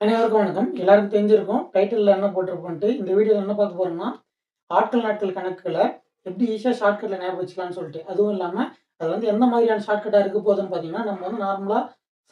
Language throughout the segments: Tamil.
அனைவருக்கும் வணக்கம். எல்லாருக்கும் தெரிஞ்சிருக்கும். டைட்டிலில் என்ன போட்டிருப்போன்ட்டு இந்த வீடியோவில் என்ன பார்க்க போறோம்னா ஆட்கள் நாட்கள் கணக்கில் எப்படி ஈஸியாக ஷார்ட்கட்டில் ஞாபகம் வச்சுக்கலாம்னு சொல்லிட்டு. அதுவும் இல்லாமல் அது வந்து எந்த மாதிரியான ஷார்ட்கட்டாக இருக்க போகுதுன்னு பார்த்தீங்கன்னா நம்ம வந்து நார்மலாக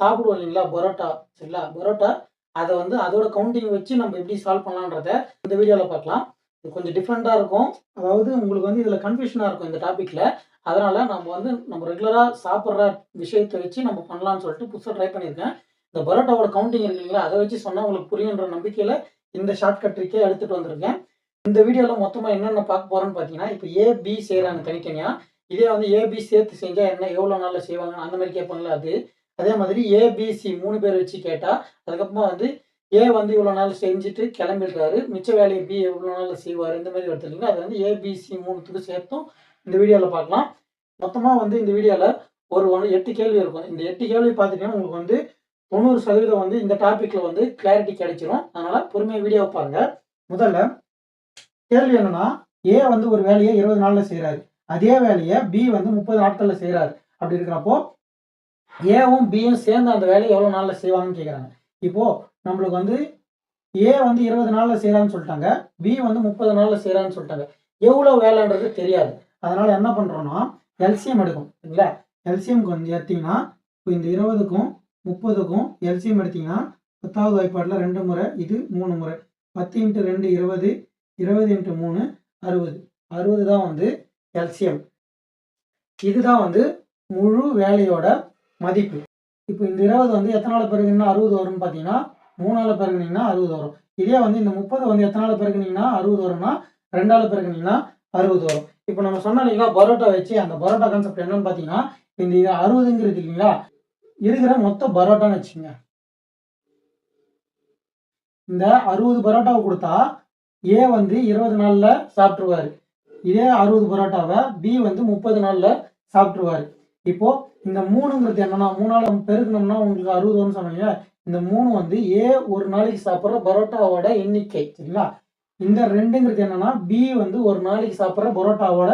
சாப்பிடுவோம் இல்லைங்களா? பரோட்டா சரிங்களா? பரோட்டா அதை வந்து அதோட கவுண்டிங் வச்சு நம்ம எப்படி சால்வ் பண்ணலான்றத இந்த வீடியோவில் பார்க்கலாம். இது கொஞ்சம் டிஃப்ரெண்ட்டாக இருக்கும். அதாவது உங்களுக்கு வந்து இதில் கன்ஃபியூஷனாக இருக்கும் இந்த டாப்பிக்கில் அதனால் நம்ம வந்து நம்ம ரெகுலராக சாப்பிட்ற விஷயத்தை வச்சு நம்ம பண்ணலாம்னு சொல்லிட்டு புதுசாக ட்ரை பண்ணியிருக்கேன். இந்த பரோட்டாவோட கவுண்டிங் இல்லைங்களா? அதை வச்சு சொன்னால் உங்களுக்கு புரியுன்ற நம்பிக்கையில் இந்த ஷார்ட்கட் ட்ரிக்கே எடுத்துகிட்டு வந்திருக்கேன். இந்த வீடியோவில் மொத்தமாக என்னென்ன பார்க்க போகிறோன்னு பார்த்தீங்கன்னா இப்போ ஏபி செய்கிறாங்க தனித்தனியாக இதே வந்து ஏபி சேர்த்து செஞ்சால் என்ன எவ்வளோ நாளில் செய்வாங்க அந்த மாதிரி கேட்பாங்களா அது. அதே மாதிரி ஏபிசி மூணு பேர் வச்சு கேட்டால் அதுக்கப்புறமா வந்து ஏ வந்து இவ்வளோ நாள் செஞ்சுட்டு கிளம்பிடுறாரு. மிச்ச வேலையை பி எவ்வளோ நாளில் செய்வார்? இந்த மாதிரி எடுத்துருக்கீங்க அது வந்து ஏபிசி மூணுத்துக்கு சேர்த்தும் இந்த வீடியோவில் பார்க்கலாம். மொத்தமாக வந்து இந்த வீடியோவில் ஒரு ஒன்று எட்டு கேள்வி இருக்கும். இந்த எட்டு கேள்வி பார்த்துட்டீங்கன்னா உங்களுக்கு வந்து தொண்ணூறு சதவீதம் வந்து இந்த டாப்பிக்கில் வந்து கிளாரிட்டி கிடைச்சிரும். அதனால் பொறுமையாக வீடியோவை பாருங்க. முதல்ல கேள்வி என்னன்னா ஏ வந்து ஒரு வேலையை இருபது நாளில் செய்கிறாரு அதே வேலையை பி வந்து முப்பது நாட்களில் செய்கிறாரு அப்படி இருக்கிறப்போ ஏவும் பியும் சேர்ந்து அந்த வேலையை எவ்வளோ நாளில் செய்வாங்கன்னு கேட்குறாங்க இப்போ நம்மளுக்கு வந்து ஏ வந்து இருபது நாளில் செய்கிறான்னு சொல்லிட்டாங்க. பி வந்து முப்பது நாளில் செய்கிறான்னு சொல்லிட்டாங்க. எவ்வளோ வேலைன்றது தெரியாது. அதனால என்ன பண்ணுறோன்னா எல்சிஎம் எடுக்கும் சரிங்களா எல்சியம் கொஞ்சம் எடுத்தீங்கன்னா இப்போ இந்த இருபதுக்கும் முப்பதுக்கும் எல்சிஎம் எடுத்தீங்கன்னா பத்தாவது வாய்ப்பாட்டில் ரெண்டு முறை இது மூணு முறை. பத்து இன்ட்டு ரெண்டு இருபது இருபது இன்ட்டு மூணு அறுபது. அறுபது தான் வந்து எல்சிஎம் இதுதான் வந்து முழு வேலையோட மதிப்பு. இப்போ இந்த இருபது வந்து எத்தனால பெருகுனீங்கன்னா அறுபது வரும்னு பார்த்தீங்கன்னா மூணால பெருகுனீங்கன்னா அறுபது வரும். இதே வந்து இந்த முப்பது வந்து எத்தனால பெருகுனீங்கன்னா அறுபது வரும்னா ரெண்டால பெருகுனீங்கன்னா அறுபது வரும். இப்போ நம்ம சொன்னோம் இல்லைங்களா பரோட்டா வச்சு அந்த பரோட்டா கான்செப்ட் என்னன்னு பார்த்தீங்கன்னா இந்த அறுபதுங்கிறது இல்லைங்களா இருக்கிற மொத்த பரோட்டான்னு வச்சுங்க இந்த அறுபது பரோட்டாவை கொடுத்தா ஏ வந்து இருபது நாளில் சாப்பிட்ருவாரு இதே அறுபது பரோட்டாவை பி வந்து முப்பது நாளில் சாப்பிட்ருவாரு இப்போ இந்த மூணுங்கிறது என்னன்னா மூணால பெருக்கணும்னா உங்களுக்கு அறுபது வரும்னு சொன்னீங்க. இந்த மூணு வந்து ஏ ஒரு நாளைக்கு சாப்பிட்ற பரோட்டாவோட எண்ணிக்கை சரிங்களா? இந்த ரெண்டுங்கிறது என்னன்னா பி வந்து ஒரு நாளைக்கு சாப்பிட்ற பரோட்டாவோட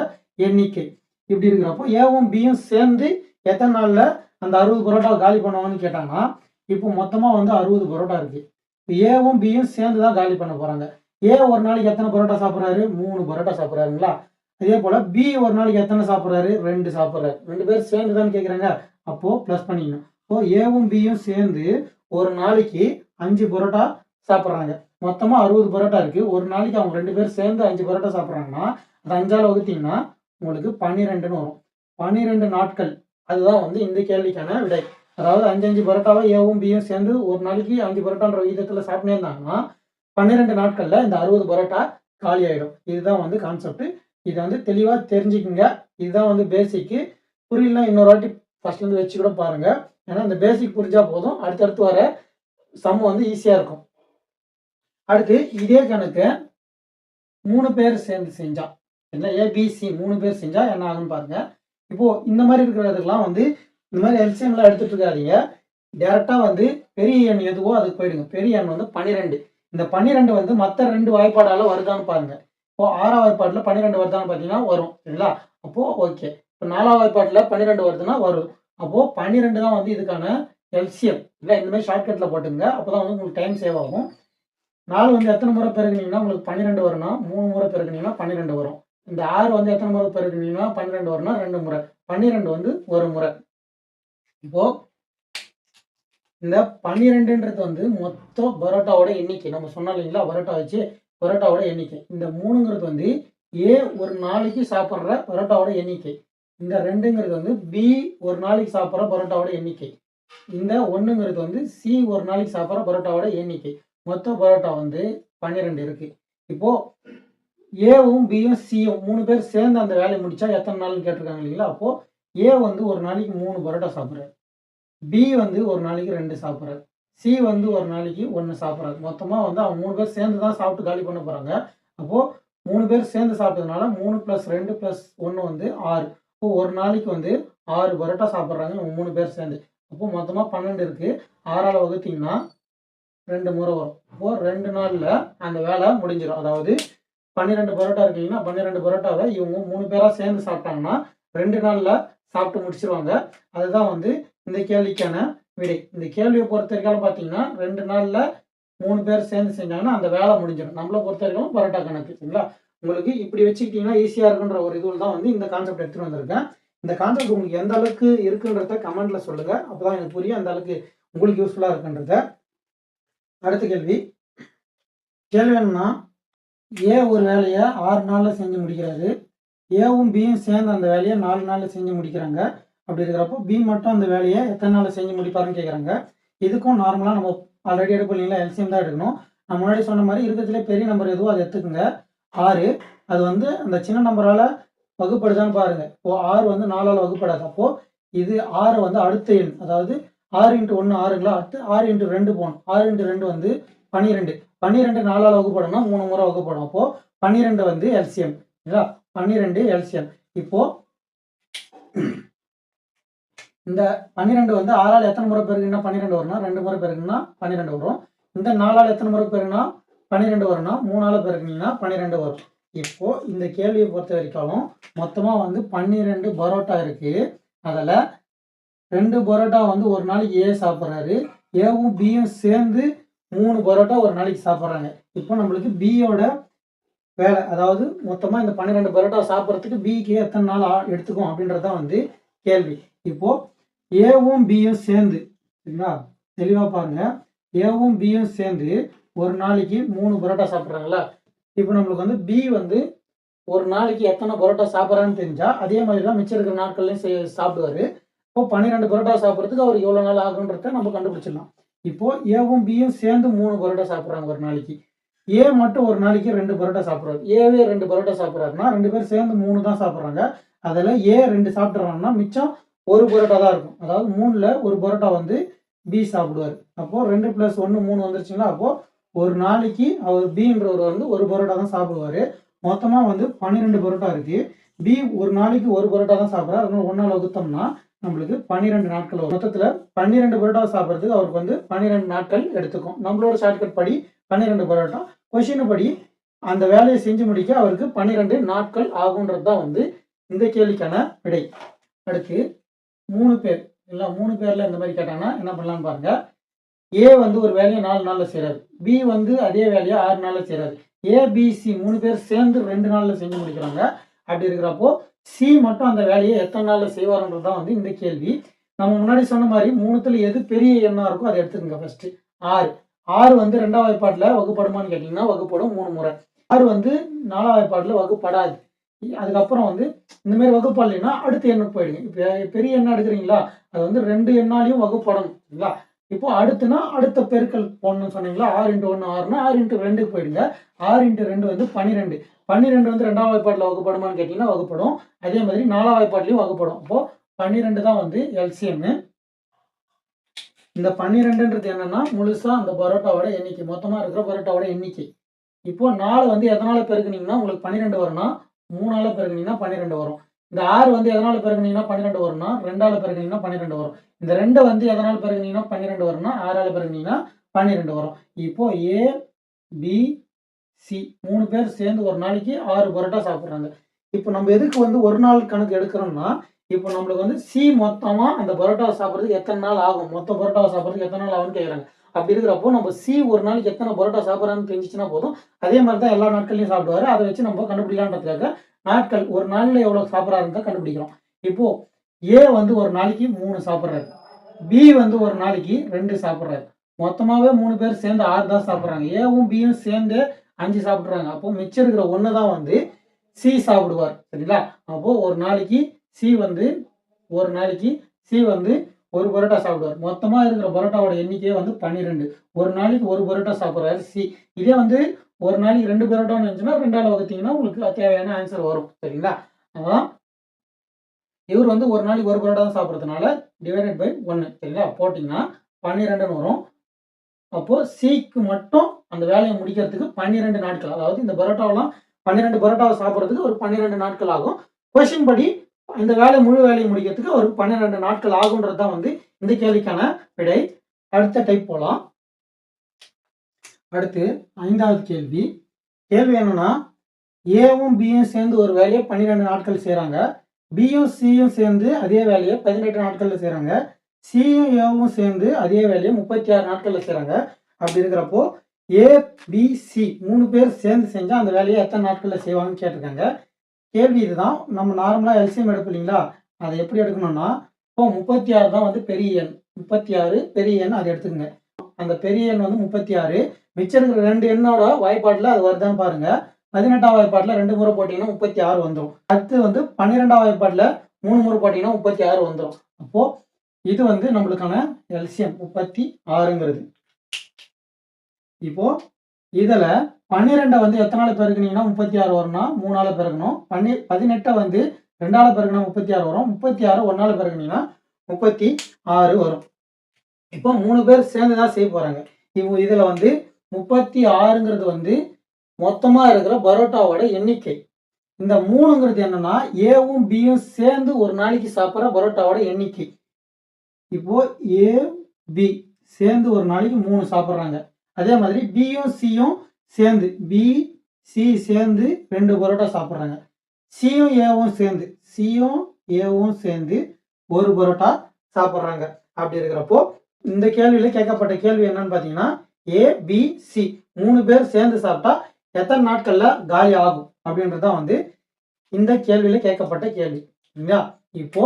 எண்ணிக்கை. இப்படி இருக்கிறப்போ ஏவும் பியும் சேர்ந்து எத்தனை நாளில் அந்த அறுபது பரோட்டாவை காலி பண்ணுவாங்கன்னு கேட்டாங்கன்னா இப்போ மொத்தமாக வந்து அறுபது பரோட்டா இருக்குது இப்போ ஏவும் பியும் சேர்ந்து தான் காலி பண்ண போகிறாங்க ஏ ஒரு நாளைக்கு எத்தனை பரோட்டா சாப்பிட்றாரு? மூணு பரோட்டா சாப்பிட்றாருங்களா? அதே போல் பி ஒரு நாளைக்கு எத்தனை சாப்பிட்றாரு? ரெண்டு சாப்பிட்றாரு. ரெண்டு பேர் சேர்ந்து தான் கேட்குறாங்க அப்போது ப்ளஸ் பண்ணிக்கணும் இப்போ ஏவும் பியும் சேர்ந்து ஒரு நாளைக்கு அஞ்சு பரோட்டா சாப்பிட்றாங்க. மொத்தமாக அறுபது பரோட்டா இருக்குது ஒரு நாளைக்கு அவங்க ரெண்டு பேர் சேர்ந்து அஞ்சு பரோட்டா சாப்பிட்றாங்கன்னா அது அஞ்சால் வகுத்தீங்கன்னா உங்களுக்கு பன்னிரெண்டுன்னு வரும். பன்னிரெண்டு நாட்கள். அதுதான் வந்து இந்த கேள்விக்கான விடை. அதாவது அஞ்சு அஞ்சு பரோட்டாவை ஏவும் பியும் சேர்ந்து ஒரு நாளைக்கு அஞ்சு பரோட்டான்ற விகிதத்தில் சாப்பிட்டே இருந்தாங்கன்னா பன்னிரெண்டு நாட்களில் இந்த அறுபது பரோட்டா காலி ஆகிடும் இதுதான் வந்து கான்செப்ட் இதை வந்து தெளிவாக தெரிஞ்சுக்குங்க. இதுதான் வந்து பேசிக்கு புரியலனா இன்னொரு வாட்டி ஃபஸ்ட்லேருந்து வச்சு கூட பாருங்க. ஏன்னா இந்த பேசிக் புரிஞ்சா போதும். அடுத்தடுத்து வர சம் வந்து ஈஸியாக இருக்கும். அடுத்து இதே கணக்கு மூணு பேர் சேர்ந்து செஞ்சா. என்ன ஏபிசி மூணு பேர் செஞ்சா என்ன ஆகும்னு பாருங்க. இப்போ இந்த மாதிரி இருக்கிறதுக்கெல்லாம் வந்து இந்த மாதிரி எல்சிஎம்லாம் எடுத்துட்டு இருக்காதீங்க. டேரெக்டாக வந்து பெரிய எண் எதுவோ அதுக்கு போயிடுங்க. பெரிய எண் வந்து பன்னிரெண்டு. இந்த பன்னிரெண்டு வந்து மற்ற ரெண்டு வாய்ப்பாடால வருதான்னு பாருங்க. இப்போ ஆறாம் வாய்ப்பாட்டில் பன்னிரெண்டு வருதான்னு பார்த்தீங்கன்னா வரும். சரிங்களா? அப்போ ஓகே இப்போ நாலாம் வாய்ப்பாட்டில் பன்னிரெண்டு வருதுன்னா வரும். அப்போ பன்னிரெண்டு தான் வந்து இதுக்கான எல்சிஎம் இல்லை இந்த மாதிரி ஷார்ட்கட்டில் போட்டுங்க அப்போ தான் வந்து உங்களுக்கு டைம் சேவ் ஆகும். நாலு வந்து எத்தனை முறை பெருகுனீங்கன்னா உங்களுக்கு பன்னிரெண்டு வரும்னா மூணு முறை பெருகுனீங்கன்னா பன்னிரெண்டு வரும். இந்த ஆறு வந்து எத்தனை முறை பெருகுனீங்கன்னா பன்னிரெண்டு வரணும் ரெண்டு முறை. பன்னிரெண்டு வந்து ஒரு முறை. இப்போ இந்த பன்னிரெண்டுன்றது வந்து மொத்த பரோட்டாவோட எண்ணிக்கை. நம்ம சொன்னோம் இல்லைங்களா? பரோட்டா வச்சு பரோட்டாவோட எண்ணிக்கை. இந்த மூணுங்கிறது வந்து ஏ ஒரு நாளைக்கு சாப்பிட்ற பரோட்டாவோட எண்ணிக்கை. இந்த ரெண்டுங்கிறது வந்து பி ஒரு நாளைக்கு சாப்பிட்ற பரோட்டாவோட எண்ணிக்கை. இந்த ஒன்றுங்கிறது வந்து சி ஒரு நாளைக்கு சாப்பிட்ற பரோட்டாவோட எண்ணிக்கை. மொத்த பரோட்டா வந்து பன்னிரெண்டு இருக்குது இப்போது ஏவும் பியும் சியும் மூணு பேர் சேர்ந்து அந்த வேலையை முடிச்சா எத்தனை நாள்னு கேட்டிருக்காங்க இல்லைங்களா? அப்போ ஏ வந்து ஒரு நாளைக்கு மூணு பரோட்டா சாப்பிட்றாரு. பி வந்து ஒரு நாளைக்கு ரெண்டு சாப்பிட்றாரு. சி வந்து ஒரு நாளைக்கு ஒன்று சாப்பிட்றாரு. மொத்தமாக வந்து அவங்க மூணு பேர் சேர்ந்து தான் சாப்பிட்டு காலி பண்ண போகிறாங்க அப்போது மூணு பேர் சேர்ந்து சாப்பிட்டதுனால மூணு ப்ளஸ் ரெண்டு ப்ளஸ் ஒன்று வந்து ஆறு. இப்போ ஒரு நாளைக்கு வந்து ஆறு பரோட்டா சாப்பிட்றாங்க இவங்க மூணு பேர் சேர்ந்து. அப்போது மொத்தமாக பன்னெண்டு இருக்குது ஆறால் வகுத்தீங்கன்னா ரெண்டு முறை வரும். அப்போது ரெண்டு நாளில் அந்த வேலை முடிஞ்சிடும் அதாவது பன்னிரெண்டு பரோட்டா இருக்கீங்கன்னா பன்னிரெண்டு பரோட்டாவை இவங்க மூணு பேராக சேர்ந்து சாப்பிட்டாங்கன்னா ரெண்டு நாளில் சாப்பிட்டு முடிச்சிருவாங்க. அதுதான் வந்து இந்த கேள்விக்கான விடை. இந்த கேள்வியை பொறுத்த வரைக்கும் பார்த்தீங்கன்னா ரெண்டு நாளில் மூணு பேர் சேர்ந்து செஞ்சாங்கன்னா அந்த வேலை முடிஞ்சிடும். நம்மளை பொறுத்த வரைக்கும் பரோட்டா கணக்கு. சரிங்களா? உங்களுக்கு இப்படி வச்சுக்கிட்டீங்கன்னா ஈஸியாக இருக்குன்ற ஒரு இதுவில் தான் வந்து இந்த கான்செப்ட் எடுத்துகிட்டு வந்திருக்கேன். இந்த கான்செப்ட் உங்களுக்கு எந்த அளவுக்கு இருக்குன்றத சொல்லுங்கள் அப்போ தான் எனக்கு புரியும் அந்த அளவுக்கு உங்களுக்கு யூஸ்ஃபுல்லாக இருக்குன்றத. அடுத்த கேள்வி. கேள்வி என்னன்னா ஏ ஒரு வேலையை ஆறு நாளில் செஞ்சு முடிக்கிறாரு. ஏவும் பியும் சேர்ந்து அந்த வேலையை நாலு நாளில் செஞ்சு முடிக்கிறாங்க. அப்படி இருக்கிறப்போ பி மட்டும் அந்த வேலையை எத்தனை நாளில் செஞ்சு முடிப்பாருன்னு கேட்குறாங்க இதுக்கும் நார்மலாக நம்ம ஆல்ரெடி எடுப்போம் இல்லைங்களா? எல்சிஎம் தான் எடுக்கணும். நான் முன்னாடி சொன்ன மாதிரி இருக்கிறதுலே பெரிய நம்பர் எதுவோ அதை எடுத்துக்கோங்க. ஆறு அது வந்து அந்த சின்ன நம்பரால் வகுப்படுதான்னு பாருங்கள் இப்போ ஆறு வந்து நாலால் வகுப்படாது. அப்போது இது ஆறு வந்து அடுத்த எண். அதாவது ஆறு இன்ட்டு ஒன்று ஆறுங்களா? அடுத்து ஆறு இன்ட்டு ரெண்டு போகணும். ஆறு இன்ட்டு ரெண்டு வந்து பன்னிரெண்டு பன்னிரெண்டு நாலால் வகுப்படணும் மூணு முறை வகுப்படும். அப்போ பன்னிரெண்டு வந்து எல்சிஎம் இல்லைங்களா? பன்னிரெண்டு எல்சிஎம் இப்போ இந்த பன்னிரெண்டு வந்து ஆறால் எத்தனை முறை பெருகுன்னா பன்னிரெண்டு வரும்னா ரெண்டு முறை பெருகுன்னா பன்னிரெண்டு வரும். இந்த நாலால் எத்தனை முறை பெருக்குனா பன்னிரெண்டு வரும்னா மூணால் பெருக்குனீங்கன்னா பன்னிரெண்டு வரும். இப்போ இந்த கேள்வியை பொறுத்த வரைக்கும் மொத்தமாக வந்து பன்னிரெண்டு பரோட்டா இருக்கு. அதில் ரெண்டு பரோட்டா வந்து ஒரு நாளைக்கு ஏ சாப்பிட்றாரு. ஏவும் பியும் சேர்ந்து மூணு பரோட்டா ஒரு நாளைக்கு சாப்பிட்றாங்க. இப்போ நம்மளுக்கு பியோட வேலை அதாவது மொத்தமாக இந்த பன்னிரெண்டு பரோட்டா சாப்பிட்றதுக்கு பிக்கு எத்தனை நாள் ஆ- எடுத்துக்கும் அப்படின்றது தான் வந்து கேள்வி. இப்போது ஏவும் பியும் சேர்ந்து சரிங்களா? தெளிவாக பாருங்க. ஏவும் பியும் சேர்ந்து ஒரு நாளைக்கு மூணு பரோட்டா சாப்பிட்றாங்களா இப்போ நம்மளுக்கு வந்து பி வந்து ஒரு நாளைக்கு எத்தனை பரோட்டா சாப்பிட்றான்னு தெரிஞ்சால் அதே மாதிரி தான் மிச்சம் இருக்கிற நாட்கள்லையும் சாப்பிடுவார் சாப்பிடுவாரு. இப்போ பன்னிரெண்டு பரோட்டா சாப்பிட்றதுக்கு அவர் எவ்வளோ நாள் ஆகுன்றத நம்ம கண்டுபிடிச்சிடலாம். இப்போ ஏவும் பியும் சேர்ந்து மூணு பரோட்டா சாப்பிட்றாங்க ஒரு நாளைக்கு. ஏ மட்டும் ஒரு நாளைக்கு ரெண்டு பரோட்டா சாப்பிட்றாரு. ஏவே ரெண்டு பரோட்டா சாப்பிட்றாருன்னா ரெண்டு பேரும் சேர்ந்து மூணு தான் சாப்பிட்றாங்க. அதில் ஏ ரெண்டு சாப்பிட்றாங்கன்னா மிச்சம் ஒரு பரோட்டா தான் இருக்கும். அதாவது மூணில் ஒரு பரோட்டா வந்து பி சாப்பிடுவார். அப்போது ரெண்டு ப்ளஸ் ஒன்று மூணு வந்துருச்சுங்களா? அப்போது ஒரு நாளைக்கு அவர் பின்றவர் வந்து ஒரு பரோட்டா தான் சாப்பிடுவார். மொத்தமாக வந்து பன்னிரெண்டு பரோட்டா இருக்குது பி ஒரு நாளைக்கு ஒரு பரோட்டா தான் சாப்பிட்றாரு. அதனால ஒன்றால் வகுத்தோம்னா நம்மளுக்கு பன்னிரெண்டு நாட்கள் வரும். மொத்தத்தில் பன்னிரெண்டு பரோட்டா சாப்பிட்றதுக்கு அவருக்கு வந்து பன்னிரெண்டு நாட்கள் எடுத்துக்கும். நம்மளோட ஷார்ட்கட் படி பன்னிரெண்டு பரோட்டா. கொஷின் படி அந்த வேலையை செஞ்சு முடிக்க அவருக்கு பன்னிரெண்டு நாட்கள் ஆகுன்றது தான் வந்து இந்த கேள்விக்கான விடை. அடுத்து மூணு பேர். இல்லை மூணு பேரில் இந்த மாதிரி கேட்டாங்கன்னா என்ன பண்ணலான்னு பாருங்க. ஏ வந்து ஒரு வேலையை நாலு நாளில் செய்கிறாரு பி வந்து அதே வேலையை ஆறு நாளில் செய்கிறாரு ஏபிசி மூணு பேர் சேர்ந்து ரெண்டு நாளில் செஞ்சு முடிக்கிறாங்க. அப்படி இருக்கிறப்போ சி மட்டும் அந்த வேலையை எத்தனை நாளில் செய்வாருன்றது தான் வந்து இந்த கேள்வி. நம்ம முன்னாடி சொன்ன மாதிரி மூணுத்தில் எது பெரிய எண்ணாக இருக்கோ அதை எடுத்துக்கோங்க ஃபர்ஸ்ட் ஆறு. ஆறு வந்து ரெண்டாம் வாய்ப்பாட்டில் வகுப்படுமான்னு கேட்டிங்கன்னா வகுப்படும் மூணு முறை. ஆறு வந்து நாலாம் வாய்ப்பாட்டில் வகுப்படாது. அதுக்கப்புறம் வந்து இந்த மாதிரி வகுப்படலைன்னா அடுத்த எண்ணுக்கு போயிடுங்க. இப்போ பெரிய எண்ணம் எடுக்கிறீங்களா? அது வந்து ரெண்டு எண்ணாலையும் வகுப்படணும் சரிங்களா இப்போ அடுத்துனா அடுத்த பெருக்கல் போடணும்னு சொன்னீங்களா? ஆறு இன்ட்டு ஒன்று ஆறுனா ஆறு இன்ட்டு ரெண்டுக்கு போயிடுங்க. ஆறு இன்ட்டு ரெண்டு வந்து பன்னிரெண்டு. பன்னிரெண்டு வந்து ரெண்டாம் வாய்ப்பாட்டில் வகுப்படுமான்னு கேட்டிங்கன்னா வகுப்படும். அதே மாதிரி நாலாம் வாய்ப்பாட்லையும் வகுப்படும். அப்போது பன்னிரெண்டு தான் வந்து எல்சிஎம்மு இந்த பன்னிரெண்டுன்றது என்னன்னா முழுசா அந்த பரோட்டாவோட எண்ணிக்கை. மொத்தமாக இருக்கிற பரோட்டாவோட எண்ணிக்கை. இப்போ நாலு வந்து எதனால பெருக்குனீங்கன்னா உங்களுக்கு பன்னிரெண்டு வரும்னா மூணால பெருக்குனீங்கன்னா பன்னிரெண்டு வரும். இந்த ஆறு வந்து எதனால பிறகுனீங்கன்னா பன்னிரெண்டு வரும்னா ரெண்டால பெருக்குனீங்கன்னா பன்னிரெண்டு வரும். இந்த ரெண்டு வந்து எதனால பிறகுனீங்கன்னா பன்னிரெண்டு வரும்னா ஆறால பெருக்குனீங்கன்னா பன்னிரெண்டு வரும். இப்போ ஏ பி சி மூணு பேர் சேர்ந்து ஒரு நாளைக்கு ஆறு பரோட்டா சாப்பிட்றாங்க. இப்போ நம்ம எதுக்கு வந்து ஒரு நாள் கணக்கு எடுக்கிறோம்னா இப்போ நம்மளுக்கு வந்து சி மொத்தமாக அந்த பரோட்டாவை சாப்பிட்றதுக்கு எத்தனை நாள் ஆகும்? மொத்த பரோட்டாவை சாப்பிட்றதுக்கு எத்தனை நாள் ஆகும்னு கேட்குறாங்க அப்படி இருக்கிறப்போ நம்ம சி ஒரு நாளைக்கு எத்தனை பரோட்டா சாப்பிட்றான்னு தெரிஞ்சிச்சுன்னா போதும். அதே மாதிரி தான் எல்லா நாட்கள்லையும் சாப்பிடுவாரு. அதை வச்சு நம்ம கண்டுபிடிக்கலான்றதுக்காக நாட்கள் ஒரு நாளில் எவ்வளோ சாப்பிட்றாருன்னு தான் கண்டுபிடிக்கிறோம். இப்போ ஏ வந்து ஒரு நாளைக்கு மூணு சாப்பிட்றாரு. பி வந்து ஒரு நாளைக்கு ரெண்டு சாப்பிட்றாரு. மொத்தமாகவே மூணு பேர் சேர்ந்து ஆறு தான் சாப்பிட்றாங்க. ஏவும் பியும் சேர்ந்து அஞ்சு சாப்பிட்றாங்க. அப்போ மிச்சம் இருக்கிற ஒன்று தான் வந்து சி சாப்பிடுவார். சரிங்களா? அப்போது ஒரு நாளைக்கு சி வந்து ஒரு நாளைக்கு சி வந்து ஒரு பரோட்டா சாப்பிடுவார். மொத்தமாக இருக்கிற பரோட்டாவோட எண்ணிக்கையே வந்து பன்னிரெண்டு. ஒரு நாளைக்கு ஒரு பரோட்டா சாப்பிட்றாரு சி இதே வந்து ஒரு நாளைக்கு ரெண்டு பரோட்டான்னு இருந்துச்சுன்னா ரெண்டாவது வகுத்தீங்கன்னா உங்களுக்கு தேவையான ஆன்சர் வரும். சரிங்களா? அதான் இவர் வந்து ஒரு நாளைக்கு ஒரு பரோட்டா தான் சாப்பிட்றதுனால டிவைடட் பை ஒன்று சரிங்களா? போட்டிங்கன்னா பன்னிரெண்டுன்னு வரும். அப்போது சிக்கு மட்டும் அந்த வேலையை முடிக்கிறதுக்கு பன்னிரெண்டு நாட்கள். அதாவது இந்த பரோட்டாவெல்லாம் பன்னிரெண்டு பரோட்டாவை சாப்பிட்றதுக்கு ஒரு பன்னிரெண்டு நாட்கள் ஆகும். கொஷின் படி இந்த வேலை முழு வேலையை முடிக்கிறதுக்கு ஒரு பன்னிரெண்டு நாட்கள் ஆகுன்றது தான் வந்து இந்த கேள்விக்கான விடை. அடுத்த டைப் போகலாம் அடுத்து ஐந்தாவது கேள்வி. கேள்வி என்னன்னா ஏவும் பியும் சேர்ந்து ஒரு வேலையை பன்னிரெண்டு நாட்கள் செய்கிறாங்க பியும் சியும் சேர்ந்து அதே வேலையை பதினெட்டு நாட்களில் செய்கிறாங்க சியும் ஏவும் சேர்ந்து அதே வேலையை முப்பத்தி ஆறு நாட்களில் செய்கிறாங்க அப்படி இருக்கிறப்போ ஏபிசி மூணு பேர் சேர்ந்து செஞ்சால் அந்த வேலையை எத்தனை நாட்களில் செய்வாங்கன்னு கேட்டிருக்காங்க. கேள்வி இதுதான். நம்ம நார்மலாக எல்சிஎம் எடுப்போம் இல்லைங்களா? அதை எப்படி எடுக்கணும்னா இப்போ முப்பத்தி ஆறு தான் வந்து பெரிய எண். முப்பத்தி ஆறு பெரிய எண் அதை எடுத்துக்கங்க. அந்த பெரிய எண் வந்து முப்பத்தி ஆறு மிச்சம் இருக்கிற ரெண்டு எண்ணோட வாய்ப்பாட்டில் அது வருதான்னு பாருங்க. பதினெட்டாம் வாய்ப்பாட்டில் ரெண்டு முறை போட்டிங்கன்னா முப்பத்தி ஆறு வந்துடும் அடுத்து வந்து பன்னிரெண்டாம் வாய்ப்பாட்டில் மூணு முறை போட்டிங்கன்னா முப்பத்தி ஆறு வந்துடும் அப்போ இது வந்து நம்மளுக்கான எல்சியம் முப்பத்தி ஆறுங்கிறது இப்போ இதில் பன்னிரெண்டை வந்து எத்தனால பெருக்குனீங்கன்னா முப்பத்தி ஆறு வரும்னா மூணால பெருக்கணும். பன்னி பதினெட்டை வந்து ரெண்டால பிறகுனா முப்பத்தி ஆறு வரும். முப்பத்தி ஆறு ஒன்னால பெருக்குனீங்கன்னா முப்பத்தி ஆறு வரும். இப்போ மூணு பேர் சேர்ந்து தான் செய்ய போகிறாங்க இவங்க இதில் வந்து முப்பத்தி ஆறுங்கிறது வந்து மொத்தமாக இருக்கிற பரோட்டாவோட எண்ணிக்கை. இந்த மூணுங்கிறது என்னன்னா ஏவும் பியும் சேர்ந்து ஒரு நாளைக்கு சாப்பிட்ற பரோட்டாவோட எண்ணிக்கை. இப்போ ஏ பி சேர்ந்து ஒரு நாளைக்கு மூணு சாப்பிட்றாங்க. அதே மாதிரி பியும் சியும் சேர்ந்து பி சி சேர்ந்து ரெண்டு பரோட்டா சாப்பிட்றாங்க. சியும் ஏவும் சேர்ந்து சியும் ஏவும் சேர்ந்து ஒரு பரோட்டா சாப்பிட்றாங்க. அப்படி இருக்கிறப்போ இந்த கேள்வியில் கேட்கப்பட்ட கேள்வி என்னன்னு பார்த்தீங்கன்னா ஏ பி சி மூணு பேர் சேர்ந்து சாப்பிட்டா எத்தனை நாட்கள்ல காலி ஆகும் அப்படின்றது தான் வந்து இந்த கேள்வியில கேட்கப்பட்ட கேள்வி. இல்லையா? இப்போ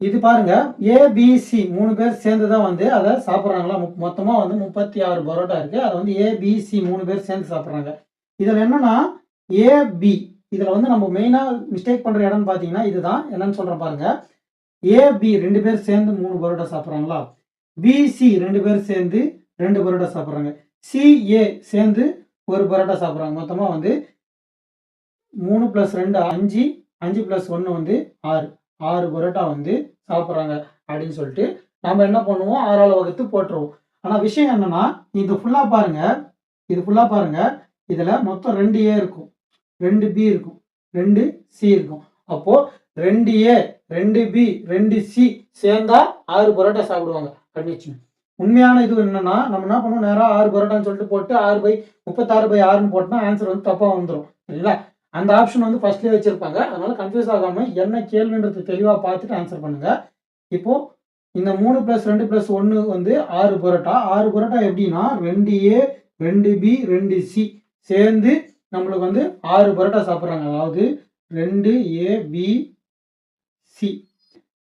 இது பாருங்க. ஏபிசி மூணு பேர் சேர்ந்து தான் வந்து அதை சாப்பிட்றாங்களா? மொத்தமாக வந்து முப்பத்தி ஆறு பரோட்டா இருக்கு. அதை வந்து ஏபிசி மூணு பேர் சேர்ந்து சாப்பிட்றாங்க. இதில் என்னன்னா ஏபி இதில் வந்து நம்ம மெயினாக மிஸ்டேக் பண்ணுற இடம்னு பார்த்தீங்கன்னா இதுதான். என்னன்னு சொல்கிறேன் பாருங்க. ஏபி ரெண்டு பேர் சேர்ந்து மூணு பரோட்டா சாப்பிட்றாங்களா? பிசி ரெண்டு பேர் சேர்ந்து ரெண்டு பரோட்டா சாப்பிட்றாங்க. சிஏ சேர்ந்து ஒரு பரோட்டா சாப்பிட்றாங்க. மொத்தமாக வந்து மூணு ப்ளஸ் ரெண்டு அஞ்சு அஞ்சு ப்ளஸ் ஒன்று வந்து ஆறு. ஆறு பரோட்டா வந்து சாப்பிட்றாங்க அப்படின்னு சொல்லிட்டு நம்ம என்ன பண்ணுவோம்? ஆறால் வகுத்து போட்டுருவோம். ஆனால் விஷயம் என்னென்னா இது ஃபுல்லாக பாருங்கள் இது ஃபுல்லாக பாருங்கள் இதில் மொத்தம் ரெண்டு ஏ இருக்கும். ரெண்டு பி இருக்கும். ரெண்டு சி இருக்கும். அப்போது ரெண்டு ஏ ரெண்டு பி ரெண்டு சி சேர்ந்தா ஆறு பரோட்டா சாப்பிடுவாங்க. கண்டிச்சு உண்மையான இது என்னன்னா நம்ம என்ன பண்ணுவோம்? நேராக ஆறு பரோட்டான்னு சொல்லிட்டு போட்டு ஆறு பை முப்பத்தாறு பை ஆறுன்னு போட்டோம்னா ஆன்சர் வந்து தப்பாக வந்துடும் சரிங்களா? அந்த ஆப்ஷன் வந்து ஃபர்ஸ்ட்லேயே வச்சிருப்பாங்க. அதனால கன்ஃபியூஸ் ஆகாம என்ன கேள்வின்றது தெளிவாக பார்த்துட்டு ஆன்சர் பண்ணுங்க. இப்போ இந்த மூணு ப்ளஸ் ரெண்டு ப்ளஸ் ஒன்று வந்து ஆறு பரோட்டா. ஆறு பரோட்டா எப்படின்னா ரெண்டு ஏ ரெண்டு பி ரெண்டு சி சேர்ந்து நம்மளுக்கு வந்து ஆறு பரோட்டா சாப்பிட்றாங்க. அதாவது ரெண்டு ஏ பி சி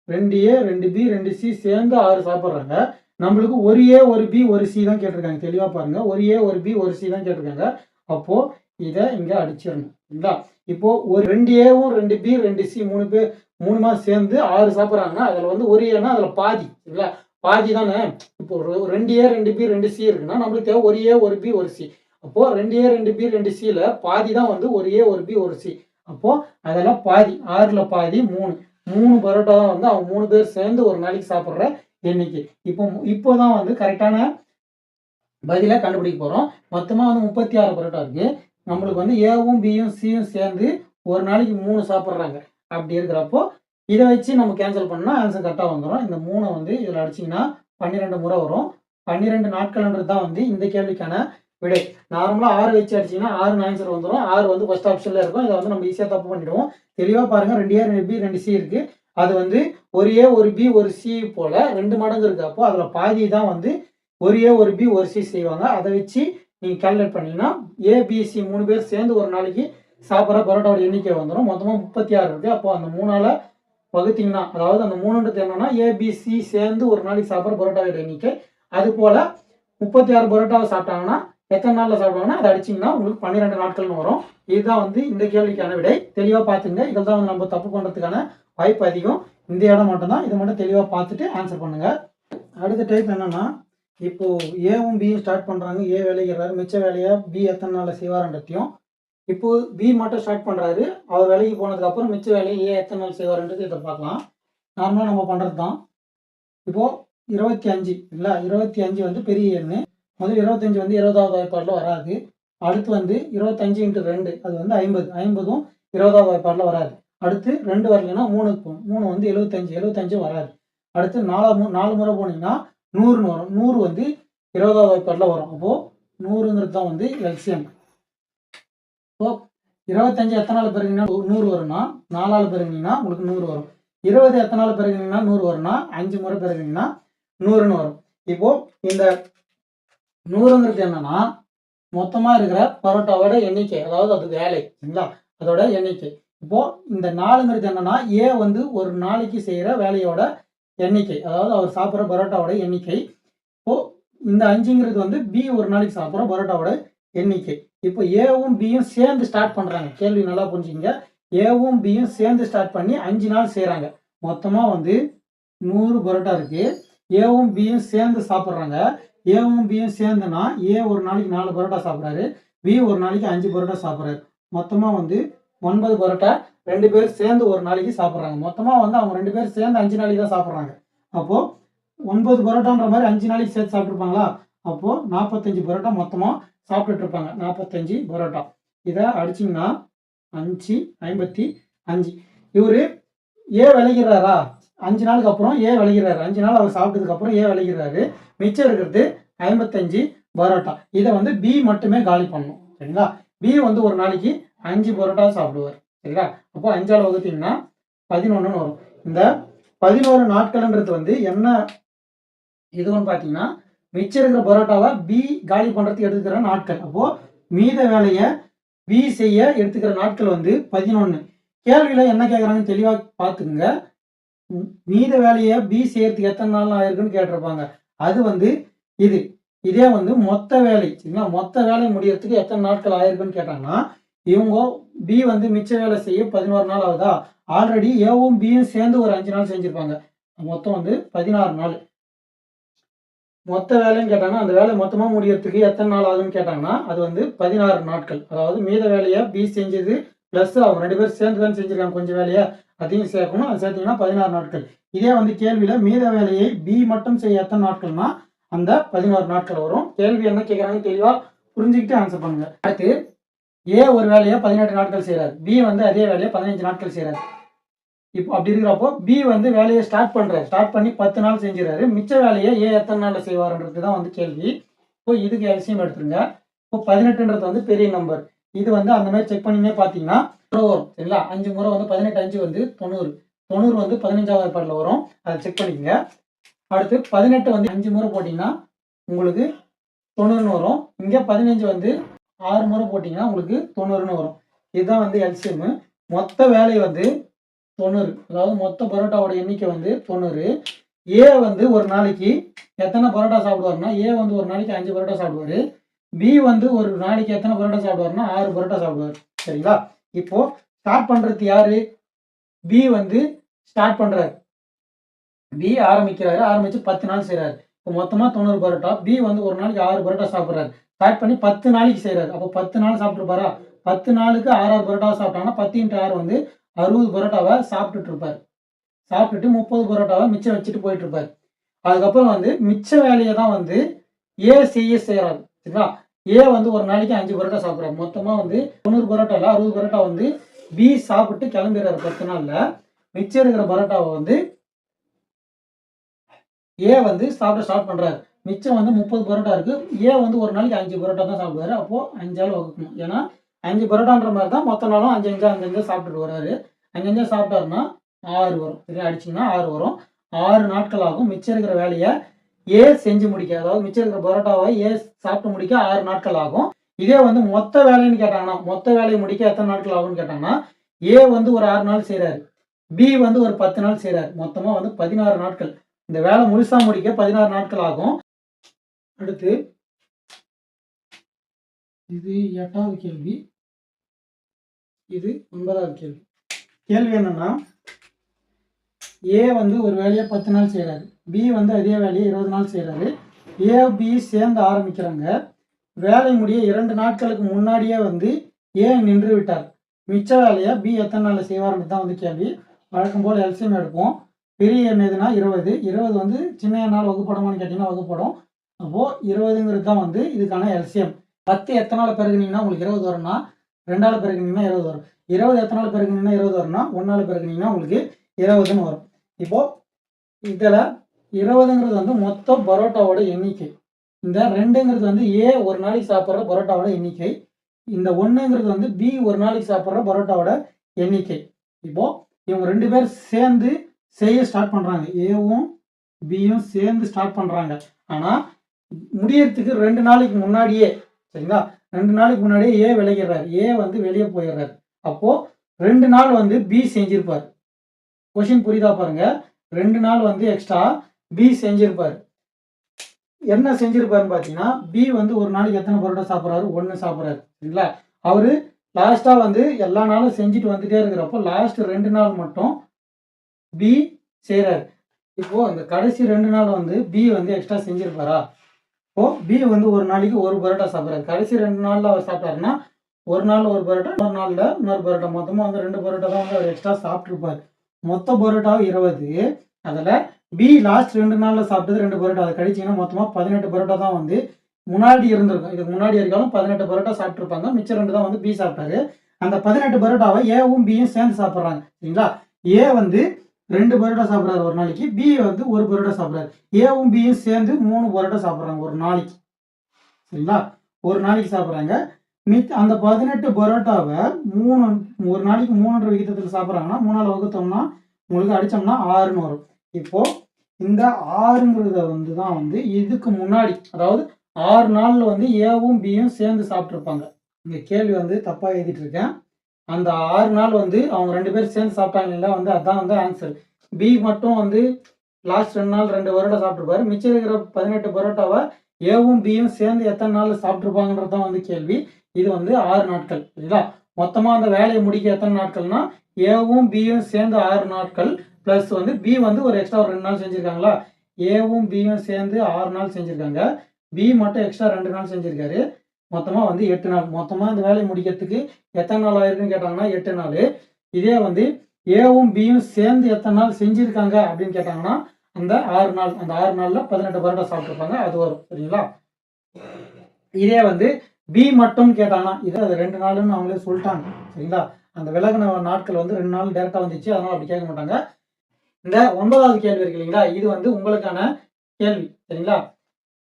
ரெண்டு ஏ ரெண்டு பி ரெண்டு சி சேர்ந்து ஆறு சாப்பிட்றாங்க. நம்மளுக்கு ஒரு ஏ ஒரு பி ஒரு சி தான் கேட்டிருக்காங்க. தெளிவாக பாருங்கள் ஒரு ஏ ஒரு பி ஒரு சி தான் கேட்டிருக்காங்க. அப்போது இதை இங்கே அடிச்சிடணும். இல்லைங்களா இப்போது ஒரு ரெண்டு ஏவும் ரெண்டு பி ரெண்டு சி மூணு பேர் மூணு மாதம் சேர்ந்து ஆறு சாப்பிட்றாங்கன்னா அதில் வந்து ஒரு ஏன்னா அதில் பாதி. இல்லை பாதி தானே? இப்போ ஒரு ரெண்டு ஏ ரெண்டு பி ரெண்டு சி இருக்குன்னா நம்மளுக்கு தேவை ஒரு ஏ ஒரு பி ஒரு சி அப்போது ரெண்டு ஏ ரெண்டு பி ரெண்டு சியில் பாதி தான் வந்து ஒரு ஏ ஒரு பி ஒரு சி அப்போது அதெல்லாம் பாதி. ஆறில் பாதி மூணு. மூணு பரோட்டா தான் வந்து அவங்க மூணு பேர் சேர்ந்து ஒரு நாளைக்கு சாப்பிட்ற எண்ணிக்கை இப்போ இப்போ தான் வந்து கரெக்டான பதிலாக கண்டுபிடிக்க போகிறோம் மொத்தமாக வந்து முப்பத்தி ஆறு பரோட்டா இருக்கு. நம்மளுக்கு வந்து ஏவும் பியும் சியும் சேர்ந்து ஒரு நாளைக்கு மூணு சாப்பிட்றாங்க. அப்படி இருக்கிறப்போ இதை வச்சு நம்ம கேன்சல் பண்ணால் ஆன்சர் கரெக்டாக வந்துடும் இந்த மூணை வந்து இதில் அடிச்சிங்கன்னா பன்னிரெண்டு முறை வரும். பன்னிரெண்டு நாட்கள்ன்றது தான் வந்து இந்த கேள்விக்கான விடை. நார்மலாக ஆறு வச்சு அடிச்சிங்கன்னா ஆறு ஆன்சர் வந்துடும் ஆறு வந்து ஃபர்ஸ்ட் ஆப்ஷனில் இருக்கும். இதை வந்து நம்ம ஈஸியாக தப்பு பண்ணிவிடுவோம் தெளிவாக பாருங்கள் ரெண்டு ஏ ரெண்டு பி ரெண்டு சி இருக்குது அது வந்து ஒரு ஏ ஒரு பி ஒரு சி போல் ரெண்டு மடங்கு இருக்குது அப்போ அதில் பாதி தான் வந்து ஒரு ஏ ஒரு பி ஒரு சி செய்வாங்க. அதை வச்சு நீங்கள் கால்குலேட் பண்ணிங்கன்னா ஏபிசி மூணு பேர் சேர்ந்து ஒரு நாளைக்கு சாப்பிட்ற பரோட்டாவோட எண்ணிக்கை வந்துடும் மொத்தமாக முப்பத்தி ஆறு இருக்குது அப்போ அந்த மூணால் வகுத்திங்கன்னா அதாவது அந்த மூணுன்றது என்னென்னா ஏபிசி சேர்ந்து ஒரு நாளைக்கு சாப்பிட்ற பரோட்டாவோட எண்ணிக்கை. அது போல் முப்பத்தி ஆறு பரோட்டாவை சாப்பிட்டாங்கன்னா எத்தனை நாளில் சாப்பிடுவாங்கன்னா அதை அடிச்சிங்கன்னா உங்களுக்கு பன்னிரெண்டு நாட்கள்னு வரும். இதுதான் வந்து இந்த கேள்விக்கான விடை. தெளிவாக பார்த்துங்க. இதில் தான் வந்து நம்ம தப்பு பண்ணுறதுக்கான வாய்ப்பு அதிகம். இந்த இடம் மட்டும்தான். இதை மட்டும் தெளிவாக பார்த்துட்டு ஆன்சர் பண்ணுங்கள் அடுத்த டைப் என்னென்னா இப்போ ஏவும் பியும் ஸ்டார்ட் பண்ணுறாங்க ஏ வேலைக்கிறாரு மிச்ச வேலையை பி எத்தனை நாளில் செய்வார்ன்றதையும். இப்போது பி மட்டும் ஸ்டார்ட் பண்ணுறாரு அவர் வேலைக்கு போனதுக்கப்புறம் மிச்ச வேலையை ஏ எத்தனை நாள் செய்வார்ன்றது இதை பார்க்கலாம். நார்மலாக நம்ம பண்ணுறது தான் இப்போது இருபத்தி அஞ்சு இல்லை? இருபத்தி அஞ்சு வந்து பெரிய எண்ணு. முதல் இருபத்தஞ்சி வந்து இருபதாவது வாய்ப்பாடில் வராது. அடுத்து வந்து இருபத்தஞ்சு இன்ட்டு ரெண்டு அது வந்து ஐம்பது. ஐம்பதும் இருபதாவது வாய்ப்பாடில் வராது. அடுத்து ரெண்டு வரலைன்னா மூணுக்கு போகும் மூணு வந்து எழுபத்தஞ்சு எழுபத்தஞ்சும் வராது. அடுத்து நாலு மு- நாலு முறை போனீங்கன்னா நூறுன்னு வரும். நூறு வந்து இருபதாவது வாய்ப்பாடில் வரும். அப்போது நூறுங்கிறது தான் வந்து எல்சிஎம். இப்போ இருபத்தஞ்சு எத்தனால் நாள் நூறு வரும்னா நாலாள் பெருகினீங்கன்னா உங்களுக்கு நூறு வரும். இருபது எத்தனை நாள் நூறு வரும்னா அஞ்சு முறை பெருகினீங்கன்னா நூறுன்னு வரும். இப்போது இந்த நூறுங்கிறது என்னன்னா மொத்தமா இருக்கிற பரோட்டாவோட எண்ணிக்கை அதாவது அது வேலை சரிங்களா? அதோட எண்ணிக்கை. இப்போ இந்த நாலுங்கிறது என்னன்னா ஏ வந்து ஒரு நாளைக்கு செய்யற வேலையோட எண்ணிக்கை அதாவது அவர் சாப்பிட்ற பரோட்டாவோட எண்ணிக்கை. இப்போ இந்த அஞ்சுங்கிறது வந்து பி ஒரு நாளைக்கு சாப்பிட்ற பரோட்டாவோட எண்ணிக்கை. இப்போ ஏவும் பியும் சேர்ந்து ஸ்டார்ட் பண்றாங்க. கேள்வி நல்லா புரிஞ்சுங்க ஏவும் பியும் சேர்ந்து ஸ்டார்ட் பண்ணி அஞ்சு நாள் செய்கிறாங்க மொத்தமா வந்து நூறு பரோட்டா இருக்கு. ஏவும் பியும் சேர்ந்து சாப்பிட்றாங்க. ஏவும் பியும் சேர்ந்தனா ஏ ஒரு நாளைக்கு நாலு பரோட்டா சாப்பிட்றாரு பி ஒரு நாளைக்கு அஞ்சு பரோட்டா சாப்பிட்றாரு. மொத்தமாக வந்து ஒன்பது பரோட்டா ரெண்டு பேர் சேர்ந்து ஒரு நாளைக்கு சாப்பிட்றாங்க. மொத்தமாக வந்து அவங்க ரெண்டு பேர் சேர்ந்து அஞ்சு நாளைக்கு தான் சாப்பிட்றாங்க. அப்போது ஒன்பது பரோட்டான்ற மாதிரி அஞ்சு நாளைக்கு சேர்த்து சாப்பிட்ருப்பாங்களா அப்போது நாற்பத்தஞ்சு பரோட்டா மொத்தமாக சாப்பிட்டுட்டு இருப்பாங்க நாற்பத்தஞ்சு பரோட்டா. இதை அடிச்சிங்கன்னா அஞ்சு ஐம்பத்தி அஞ்சு. இவர் ஏ விளைகிறாரா அஞ்சு நாளுக்கு அப்புறம் ஏ விளைகிறாரு அஞ்சு நாள் அவர் சாப்பிட்டதுக்கு அப்புறம் ஏ விளைகிறாரு மிச்சம் இருக்கிறது ஐம்பத்தஞ்சு பரோட்டா. இதை வந்து பி மட்டுமே காலி பண்ணணும் சரிங்களா? பி வந்து ஒரு நாளைக்கு அஞ்சு பரோட்டா சாப்பிடுவார். சரிங்களா? அப்போ அஞ்சால் வகுத்தீங்கன்னா பதினொன்றுன்னு வரும். இந்த பதினோரு நாட்கள்ன்றது வந்து என்ன இதுன்னு பார்த்தீங்கன்னா மிச்சம் இருக்கிற பரோட்டாவை பி காலி பண்ணுறதுக்கு எடுத்துக்கிற நாட்கள். அப்போது மீத வேலையை பி செய்ய எடுத்துக்கிற நாட்கள் வந்து பதினொன்று கேள்வியில் என்ன கேட்குறாங்கன்னு தெளிவாக பார்த்துக்குங்க. மீத வேலையை பி செய்யறதுக்கு எத்தனை நாள் ஆயிருக்குன்னு கேட்டிருப்பாங்க. அது வந்து இது இதே வந்து மொத்த வேலை சரிங்களா? மொத்த வேலை முடியறதுக்கு எத்தனை நாட்கள் ஆயிருக்குன்னு கேட்டாங்கன்னா இவங்க பி வந்து மிச்ச வேலை செய்ய பதினோரு நாள் ஆகுதா? ஆல்ரெடி ஏவும் பியும் சேர்ந்து ஒரு அஞ்சு நாள் செஞ்சிருப்பாங்க. மொத்தம் வந்து பதினாறு நாள். மொத்த வேலைன்னு கேட்டாங்கன்னா அந்த வேலை மொத்தமாக முடியறதுக்கு எத்தனை நாள் ஆகுதுன்னு கேட்டாங்கன்னா அது வந்து பதினாறு நாட்கள். அதாவது மீத வேலையை பி செஞ்சது ப்ளஸ் அவங்க ரெண்டு பேரும் சேர்ந்து தான் செஞ்சிருக்காங்க கொஞ்சம் வேலையை. அதையும் சேர்க்கணும் அது சேர்த்தீங்கன்னா பதினாறு நாட்கள். இதே வந்து கேள்வியில் மீத வேலையை பி மட்டும் செய்ய எத்தனை நாட்கள்னா அந்த பதினோரு நாட்கள் வரும். கேள்வி என்ன கேட்குறாங்க தெளிவாக புரிஞ்சுக்கிட்டு ஆன்சர் பண்ணுங்க. அடுத்து ஏ ஒரு வேலையை பதினெட்டு நாட்கள் செய்கிறார் பி வந்து அதே வேலையை பதினஞ்சு நாட்கள் செய்கிறார் இப்போ அப்படி இருக்கிறப்போ பி வந்து வேலையை ஸ்டார்ட் பண்ணுறாரு ஸ்டார்ட் பண்ணி பத்து நாள் செஞ்சுறாரு மிச்ச வேலையை ஏ எத்தனை நாளில் செய்வார்ன்றது தான் வந்து கேள்வி. இப்போ இதுக்கு எல்சியம் எடுத்துருங்க. இப்போ பதினெட்டுன்றது வந்து பெரிய நம்பர் இது வந்து அந்த மாதிரி செக் பண்ணினே பார்த்தீங்கன்னா முறை வரும் சரிங்களா? அஞ்சு முறை வந்து பதினெட்டு அஞ்சு வந்து தொண்ணூறு. தொண்ணூறு வந்து பதினஞ்சாவது ஏற்பாடில் வரும். அதை செக் பண்ணிக்கங்க. அடுத்து பதினெட்டு வந்து அஞ்சு முறை போட்டிங்கன்னா உங்களுக்கு தொண்ணூறுன்னு வரும். இங்கே பதினஞ்சு வந்து ஆறு முறை போட்டிங்கன்னா உங்களுக்கு தொண்ணூறுன்னு வரும். இதுதான் வந்து எல்சிஎம் மொத்த வேலை வந்து தொண்ணூறு. அதாவது மொத்த பரோட்டாவோட எண்ணிக்கை வந்து தொண்ணூறு. ஏ வந்து ஒரு நாளைக்கு எத்தனை பரோட்டா சாப்பிடுவாருன்னா ஏ வந்து ஒரு நாளைக்கு அஞ்சு பரோட்டா சாப்பிடுவாரு. பி வந்து ஒரு நாளைக்கு எத்தனை பரோட்டா சாப்பிடுவார்னா ஆறு பரோட்டா சாப்பிடுவார். சரிங்களா? இப்போ ஸ்டார்ட் பண்றது யாரு? பி வந்து ஸ்டார்ட் பண்றாரு. பி ஆரம்பிக்கிறாரு. ஆரம்பிச்சு பத்து நாள் செய்றாரு. இப்போ மொத்தமா தொண்ணூறு பரோட்டா. பி வந்து ஒரு நாளைக்கு ஆறு பரோட்டா சாப்பிட்றாரு. ஸ்டார்ட் பண்ணி பத்து நாளைக்கு செய்றாரு. அப்போ பத்து நாள் சாப்பிட்டுருப்பாரா? பத்து நாளுக்கு ஆறாறு பரோட்டா சாப்பிட்டாங்கன்னா பத்து இன்ட்டு ஆறு வந்து அறுபது பரோட்டாவை சாப்பிட்டுட்டு இருப்பார் சாப்பிட்டுட்டு முப்பது பரோட்டாவை மிச்சம் வச்சுட்டு போயிட்டு இருப்பார் அதுக்கப்புறம் வந்து மிச்ச வேலையை தான் வந்து ஏ செய்ய சரிங்களா? ஏ வந்து ஒரு நாளைக்கு அஞ்சு பரோட்டா சாப்பிட்றாரு. மொத்தமாக வந்து தொண்ணூறு பரோட்டா இல்லை அறுபது பரோட்டா வந்து பி சாப்பிட்டு கிளம்பிடுறாரு பத்து நாளில். மிச்சம் இருக்கிற பரோட்டாவை வந்து ஏ வந்து சாப்பிட ஸ்டார்ட் பண்ணுறாரு மிச்சம் வந்து முப்பது பரோட்டா இருக்குது ஏ வந்து ஒரு நாளைக்கு அஞ்சு பரோட்டா தான் சாப்பிடுவாரு. அப்போ அஞ்சாலும் வகுக்கணும். ஏன்னா அஞ்சு பரோட்டான்ற மாதிரி தான் மொத்த நாளும் அஞ்சு அஞ்சு அஞ்சு சாப்பிட்டுட்டு வர்றாரு அஞ்சஞ்சா சாப்பிட்டாருன்னா ஆறு வரும். சரியா அடிச்சிங்கன்னா ஆறு வரும். ஆறு நாட்கள் ஆகும். மிச்சம் இருக்கிற வேலையை ஏ செஞ்சு முடிக்க அதாவது மிச்சம் இருக்கிற பரோட்டாவை ஏ சாப்பிட்டு முடிக்க ஆறு நாட்கள் ஆகும்? இதே வந்து மொத்த வேலைன்னு கேட்டாங்கன்னா மொத்த வேலையை முடிக்க எத்தனை நாட்கள் ஆகும்னு கேட்டாங்கன்னா ஏ வந்து ஒரு ஆறு நாள் செய்கிறாரு பி வந்து ஒரு பத்து நாள் செய்கிறாரு மொத்தமாக வந்து பதினாறு நாட்கள். இந்த வேலை முழுசாக முடிக்க பதினாறு நாட்கள் ஆகும். அடுத்து இது எட்டாவது கேள்வி. இது ஒன்பதாவது கேள்வி. கேள்வி என்னன்னா ஏ வந்து ஒரு வேலையை பத்து நாள் செய்கிறாரு பி வந்து அதே வேலையை இருபது நாள் செய்கிறாரு ஏ பி சேர்ந்து ஆரம்பிக்கிறாங்க. வேலை முடிய இரண்டு நாட்களுக்கு முன்னாடியே வந்து ஏ நின்று விட்டார். மிச்ச வேலையை பி எத்தனை நாளில் செய்வார்னு தான் வந்து கேள்வி. வழக்கம் போல் எல்சிஎம் எடுப்போம். பெரிய எண் எதுனா இருபது. இருபது வந்து சின்ன எண்ணால் வகுப்படமான்னு கேட்டிங்கன்னா வகுப்படும். அப்போது இருபதுங்கிறது தான் வந்து இதுக்கான எல்சிஎம் பத்து எத்தனை நாள் பிறகுனீங்கன்னா உங்களுக்கு இருபது வரும்னா ரெண்டாள் பிறகுனீங்கன்னா இருபது வரும். இருபது எத்தனை நாள் பிறகுனீங்கன்னா இருபது வரும்னா ஒன்றால் பிறகுனீங்கன்னா உங்களுக்கு இருபதுன்னு வரும். இப்போது இதில் இருபதுங்கிறது வந்து மொத்த பரோட்டாவோட எண்ணிக்கை. இந்த ரெண்டுங்கிறது வந்து ஏ ஒரு நாளைக்கு சாப்பிட்ற பரோட்டாவோட எண்ணிக்கை. இந்த ஒன்றுங்கிறது வந்து பி ஒரு நாளைக்கு சாப்பிட்ற பரோட்டாவோட எண்ணிக்கை. இப்போது இவங்க ரெண்டு பேர் சேர்ந்து செய்ய ஸ்டார்ட் பண்ணுறாங்க ஏவும் பியும் சேர்ந்து ஸ்டார்ட் பண்ணுறாங்க ஆனால் முடியறதுக்கு ரெண்டு நாளைக்கு முன்னாடியே சரிங்களா? ரெண்டு நாளைக்கு முன்னாடியே ஏ விளையிடுறாரு ஏ வந்து வெளியே போயிடுறாரு. அப்போது ரெண்டு நாள் வந்து பி செஞ்சிருப்பார். கொஷின் புரியுதா பாருங்க. ரெண்டு நாள் வந்து எக்ஸ்ட்ரா பி செஞ்சிருப்பார். என்ன செஞ்சிருப்பாருன்னு பார்த்தீங்கன்னா பி வந்து ஒரு நாளைக்கு எத்தனை பரோட்டா சாப்பிட்றாரு? ஒன்று சாப்பிட்றாரு. சரிங்களா? அவர் லாஸ்ட்டாக வந்து எல்லா நாளும் செஞ்சுட்டு வந்துட்டே இருக்கிறப்போ லாஸ்ட் ரெண்டு நாள் மட்டும் பி செய்கிறாரு இப்போது இந்த கடைசி ரெண்டு நாள் வந்து பி வந்து எக்ஸ்ட்ரா செஞ்சிருப்பாரா? இப்போ பி வந்து ஒரு நாளைக்கு ஒரு பரோட்டா சாப்பிட்றாரு. கடைசி ரெண்டு நாளில் அவர் சாப்பிட்டாருன்னா ஒரு நாள் ஒரு பரோட்டா இன்னொரு நாளில் இன்னொரு பரோட்டா. மொத்தமாக வந்து ரெண்டு பரோட்டா தான் வந்து அவர் எக்ஸ்ட்ரா சாப்பிட்ருப்பார் மொத்த பரோட்டாவும் இருபது. அதில் பி லாஸ்ட் ரெண்டு நாளில் சாப்பிட்டது ரெண்டு பரோட்டா. அதை கழிச்சிங்கன்னா மொத்தமாக பதினெட்டு பரோட்டா தான் வந்து முன்னாடி இருந்திருக்கும். இதுக்கு முன்னாடி இருக்காலும் பதினெட்டு பரோட்டா சாப்பிட்ருப்பாங்க மிச்சம் ரெண்டு தான் வந்து பி சாப்பிட்டாரு. அந்த பதினெட்டு பரோட்டாவை ஏவும் பியும் சேர்ந்து சாப்பிட்றாங்க. சரிங்களா? ஏ வந்து ரெண்டு பரோட்டா சாப்பிட்றாரு ஒரு நாளைக்கு. பி வந்து ஒரு பரோட்டா சாப்பிட்றாரு. ஏவும் பியும் சேர்ந்து மூணு பரோட்டா சாப்பிட்றாங்க ஒரு நாளைக்கு. சரிங்களா? ஒரு நாளைக்கு சாப்பிட்றாங்க. மித் அந்த பதினெட்டு பரோட்டாவை மூணு ஒரு நாளைக்கு மூணுன்ற விகிதத்தில் சாப்பிட்றாங்கன்னா மூணால் வகுத்தோம்னா உங்களுக்கு அடித்தோம்னா ஆறுன்னு வரும் இப்போது இந்த ஆறுங்கிறத வந்து தான் வந்து இதுக்கு முன்னாடி அதாவது ஆறு நாளில் வந்து ஏவும் பியும் சேர்ந்து சாப்பிட்ருப்பாங்க இந்த கேள்வி வந்து தப்பாக எழுதிட்டு இருக்கேன். அந்த ஆறு நாள் வந்து அவங்க ரெண்டு பேரும் சேர்ந்து சாப்பிட்டாங்க இல்லை வந்து அதான் வந்து ஆன்சர் பி மட்டும் வந்து லாஸ்ட் ரெண்டு நாள் ரெண்டு பரோட்டா சாப்பிட்ருப்பாரு மிச்சம் இருக்கிற பதினெட்டு பரோட்டாவை ஏவும் பியும் சேர்ந்து எத்தனை நாள் சாப்பிட்ருப்பாங்கன்றது தான் வந்து கேள்வி. இது வந்து ஆறு நாட்கள் சரிங்களா? மொத்தமாக அந்த வேலையை முடிக்க எத்தனை நாட்கள்னா ஏவும் பியும் சேர்ந்து ஆறு நாட்கள் ப்ளஸ் வந்து பி வந்து ஒரு எக்ஸ்ட்ரா ஒரு ரெண்டு நாள் செஞ்சுருக்காங்களா? ஏவும் பியும் சேர்ந்து ஆறு நாள் செஞ்சுருக்காங்க. பி மட்டும் எக்ஸ்ட்ரா ரெண்டு நாள் செஞ்சுருக்காரு. மொத்தமாக வந்து எட்டு நாள். மொத்தமாக இந்த வேலையை முடிக்கிறதுக்கு எத்தனை நாள் ஆயிருக்குன்னு கேட்டாங்கன்னா எட்டு நாள். இதே வந்து ஏவும் பியும் சேர்ந்து எத்தனை நாள் செஞ்சுருக்காங்க அப்படின்னு கேட்டாங்கன்னா அந்த ஆறு நாள். அந்த ஆறு நாளில் பதினெட்டு பரோட்டா சாப்பிட்ருப்பாங்க அது வரும் சரிங்களா? இதே வந்து பி மட்டும் கேட்டாங்கன்னா இது அது ரெண்டு நாளுன்னு அவங்களே சொல்லிட்டாங்க. சரிங்களா? அந்த விலகின நாட்கள் வந்து ரெண்டு நாள் டேரெக்டாக வந்துச்சு. அதனால் அப்படி கேட்க மாட்டாங்க. இந்த ஒன்பதாவது கேள்வி இருக்கு இல்லைங்களா? இது வந்து உங்களுக்கான கேள்வி. சரிங்களா?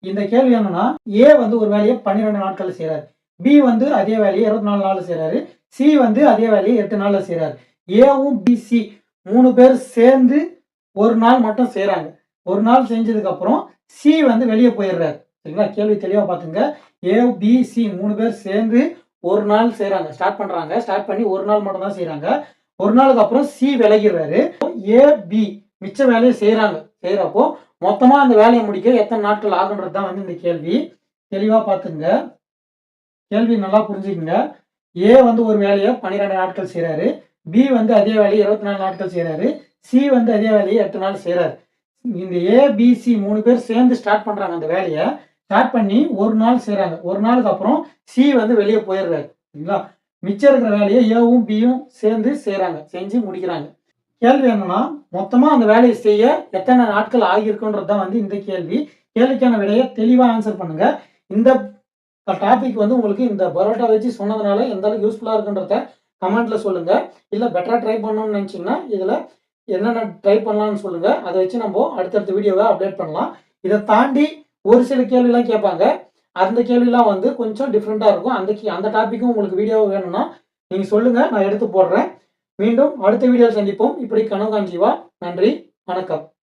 இந்த கேள்வி என்னன்னா ஏ வந்து ஒரு வேலையை பன்னிரெண்டு நாட்கள் செய்கிறாரு பி வந்து அதே வேலையை இருபத்தி நாலு நாள் செய்கிறாரு சி வந்து அதே வேலையை எட்டு நாளில் செய்கிறாரு ஏவும் பிசி மூணு பேர் சேர்ந்து ஒரு நாள் மட்டும் செய்கிறாங்க ஒரு நாள் செஞ்சதுக்கப்புறம் சி வந்து வெளியே போயிடுறாரு. சரிங்களா? கேள்வி தெளிவாக பார்த்துங்க. ஏ மூணு பேர் சேர்ந்து ஒரு நாள் செய்கிறாங்க ஸ்டார்ட் பண்ணுறாங்க ஸ்டார்ட் பண்ணி ஒரு நாள் மட்டும் தான் செய்கிறாங்க ஒரு நாளுக்கு அப்புறம் சி விலகிடுறாரு. ஏ பி மிச்ச வேலையை செய்கிறாங்க செய்கிறப்போ மொத்தமாக அந்த வேலையை முடிக்க எத்தனை நாட்கள் ஆகுன்றது தான் வந்து இந்த கேள்வி. தெளிவாக பார்த்துங்க கேள்வி நல்லா புரிஞ்சுக்கங்க. ஏ வந்து ஒரு வேலையை பன்னிரெண்டு நாட்கள் செய்கிறாரு பி வந்து அதே வேலையை இருபத்தி நாலு நாட்கள் செய்கிறாரு சி வந்து அதே வேலையை எட்டு நாள் செய்கிறாரு இந்த ஏபிசி மூணு பேர் சேர்ந்து ஸ்டார்ட் பண்ணுறாங்க அந்த வேலையை. ஸ்டார்ட் பண்ணி ஒரு நாள் செய்கிறாங்க ஒரு நாளுக்கு அப்புறம் சி வந்து வெளியே போயிடுறாரு. சரிங்களா? மிச்சம் இருக்கிற வேலையை ஏவும் பியும் சேர்ந்து செய்கிறாங்க செஞ்சு முடிக்கிறாங்க. கேள்வி என்னன்னா மொத்தமாக அந்த வேலையை செய்ய எத்தனை நாட்கள் ஆகியிருக்குன்றது தான் வந்து இந்த கேள்வி. கேள்விக்கான விடையை தெளிவாக ஆன்சர் பண்ணுங்க. இந்த டாபிக் வந்து உங்களுக்கு இந்த பரோட்டா வச்சு சொன்னதுனால எந்த அளவுக்கு யூஸ்ஃபுல்லாக இருக்குன்றத கமெண்ட்ல சொல்லுங்க. இல்லை பெட்டராக ட்ரை பண்ணணும்னு நினச்சிங்கன்னா இதில் என்னென்ன ட்ரை பண்ணலாம்னு சொல்லுங்க. அதை வச்சு நம்ம அடுத்தடுத்த வீடியோவை அப்டேட் பண்ணலாம். இதை தாண்டி ஒரு சில கேள்விலாம் கேட்பாங்க. அந்த கேள்விலாம் வந்து கொஞ்சம் டிஃப்ரெண்ட்டாக இருக்கும். அந்த அந்த டாப்பிக்கும் உங்களுக்கு வீடியோ வேணும்னா நீங்கள் சொல்லுங்கள் நான் எடுத்து போடுறேன். மீண்டும் அடுத்த வீடியோ சந்திப்போம். இப்படி கனவு காஞ்சிவா நன்றி. வணக்கம்.